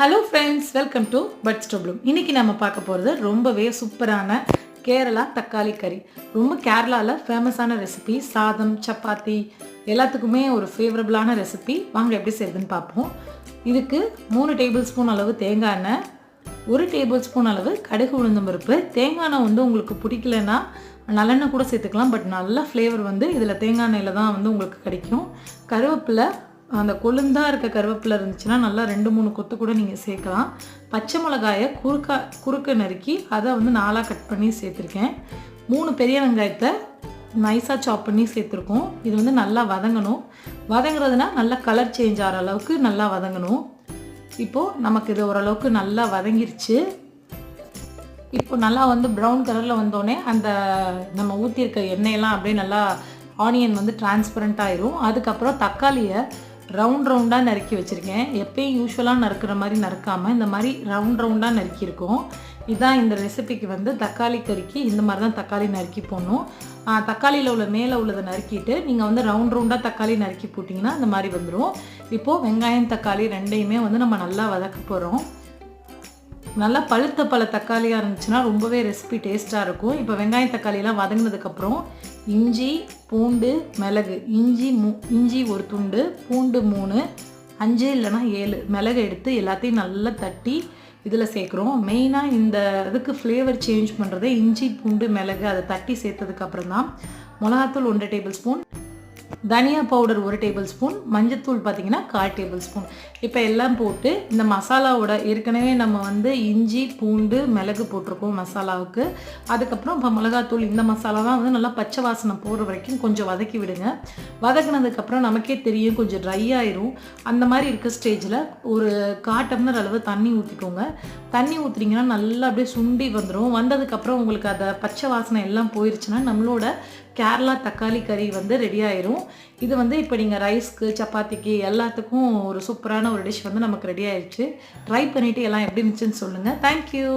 Hello friends welcome to buds to bloom இன்றைக்கி நம்ம பார்க்க போகிறது ரொம்பவே சூப்பரான கேரளா தக்காளி கறி. ரொம்ப கேரளாவில் ஃபேமஸான ரெசிபி சாதம் சப்பாத்தி எல்லாத்துக்குமே ஒரு ஃபேவரபிளான ரெசிபி வாங்க எப்படி செய்யுதுன்னு பார்ப்போம். இதுக்கு மூணு டேபிள் ஸ்பூன் அளவு தேங்காய் எண்ணெய் ஒரு டேபிள் ஸ்பூன் அளவு கடுகு உளுந்தம் பருப்பு. தேங்காய் எண்ணெய் வந்து உங்களுக்கு பிடிக்கலன்னா நல்லெண்ணெய் கூட சேர்த்துக்கலாம் பட் நல்ல ஃப்ளேவர் வந்து இதில் தேங்காய் எண்ணெயில் தான் வந்து உங்களுக்கு கிடைக்கும். கருவேப்பிலை அந்த கொழுந்தாக இருக்க கருவேப்பிலை இருந்துச்சுன்னா நல்லா ரெண்டு மூணு கொத்து கூட நீங்கள் சேர்க்கலாம். பச்சை மிளகாயை குறுக்கா குறுக்க நறுக்கி அதை வந்து நாலாக கட் பண்ணி சேர்த்துருக்கேன். மூணு பெரிய வெங்காயத்தை நைஸாக சாப் பண்ணி சேர்த்துருக்கோம். இது வந்து நல்லா வதங்கணும். வதங்குறதுனா நல்லா கலர் சேஞ்ச் ஆகிற அளவுக்கு நல்லா வதங்கணும். இப்போது நமக்கு இது ஓரளவுக்கு நல்லா வதங்கிருச்சு. இப்போ நல்லா வந்து ப்ரௌன் கலரில் வந்தோடனே அந்த நம்ம ஊற்றியிருக்க எண்ணெயெல்லாம் அப்படியே நல்லா ஆனியன் வந்து டிரான்ஸ்பரண்ட் ஆயிரும். அதுக்கப்புறம் தக்காளியை ரவுண்ட் ரவுண்டாக நறுக்கி வச்சுருக்கேன். எப்பயும் யூஸ்வலாக நறுக்கிற மாதிரி நறுக்காமல் இந்த மாதிரி ரவுண்ட் ரவுண்டாக நறுக்கியிருக்கோம். இதுதான் இந்த ரெசிபிக்கு வந்து தக்காளி கறிக்கு இந்த மாதிரி தான் தக்காளி நறுக்கி போடணும். தக்காளியில் உள்ள மேலே உள்ளதை நறுக்கிட்டு நீங்கள் வந்து ரவுண்ட் ரவுண்டாக தக்காளி நறுக்கி போட்டிங்கன்னா இந்த மாதிரி வந்துடும் இப்போது வெங்காயம் தக்காளி ரெண்டையுமே வந்து நம்ம நல்லா வதக்க போகிறோம் நல்லா பழுத்த பல தக்காளியாக இருந்துச்சுன்னா ரொம்பவே ரெசிபி டேஸ்ட்டாக இருக்கும். இப்போ வெங்காயம் தக்காளியெல்லாம் வதங்கினதுக்கப்புறம் இஞ்சி பூண்டு மிளகு. இஞ்சி மூ இஞ்சி ஒரு துண்டு பூண்டு மூணு அஞ்சு இல்லைன்னா ஏழு. மிளகு எடுத்து எல்லாத்தையும் நல்லா தட்டி இதில் சேர்க்குறோம். மெயினாக இந்த இதுக்கு ஃப்ளேவர் சேஞ்ச் பண்ணுறது இஞ்சி பூண்டு மிளகு அதை தட்டி சேர்த்ததுக்கப்புறம் தான் மிளகாத்தூள் ஒன்றரை டேபிள் ஸ்பூன் தனியா பவுடர் ஒரு டேபிள் ஸ்பூன் மஞ்சத்தூள் பார்த்தீங்கன்னா கால் டேபிள் ஸ்பூன். இப்போ எல்லாம் போட்டு இந்த மசாலாவோட ஏற்கனவே நம்ம வந்து இஞ்சி பூண்டு மிளகு போட்டிருக்கோம் மசாலாவுக்கு. அதுக்கப்புறம் இப்போ மிளகாத்தூள் இந்த மசாலா தான் வந்து நல்லா பச்சை வாசனை போடுற வரைக்கும் கொஞ்சம் வதக்கி விடுங்க. வதக்குனதுக்கப்புறம் நமக்கே தெரியும் கொஞ்சம் ட்ரை ஆயிரும். அந்த மாதிரி இருக்க ஸ்டேஜில் ஒரு கால் டம்ளர் அளவு தண்ணி ஊற்றிக்கோங்க தண்ணி ஊற்றுனீங்கன்னா நல்லா அப்படியே சுண்டி வந்துடும் வந்ததுக்கப்புறம் உங்களுக்கு அதை பச்சை வாசனை எல்லாம் போயிருச்சுன்னா நம்மளோட கேரளா தக்காளி கறி வந்து ரெடி ஆயிரும். இது வந்து இப்போ நீங்கள் ரைஸ்க்கு சப்பாத்திக்கு எல்லாத்துக்கும் ஒரு சூப்பரான ஒரு டிஷ் வந்து நமக்கு ரெடி ஆயிடுச்சு ட்ரை பண்ணிவிட்டு எல்லாம் எப்படி இருந்துச்சுன்னு சொல்லுங்கள் தேங்க்யூ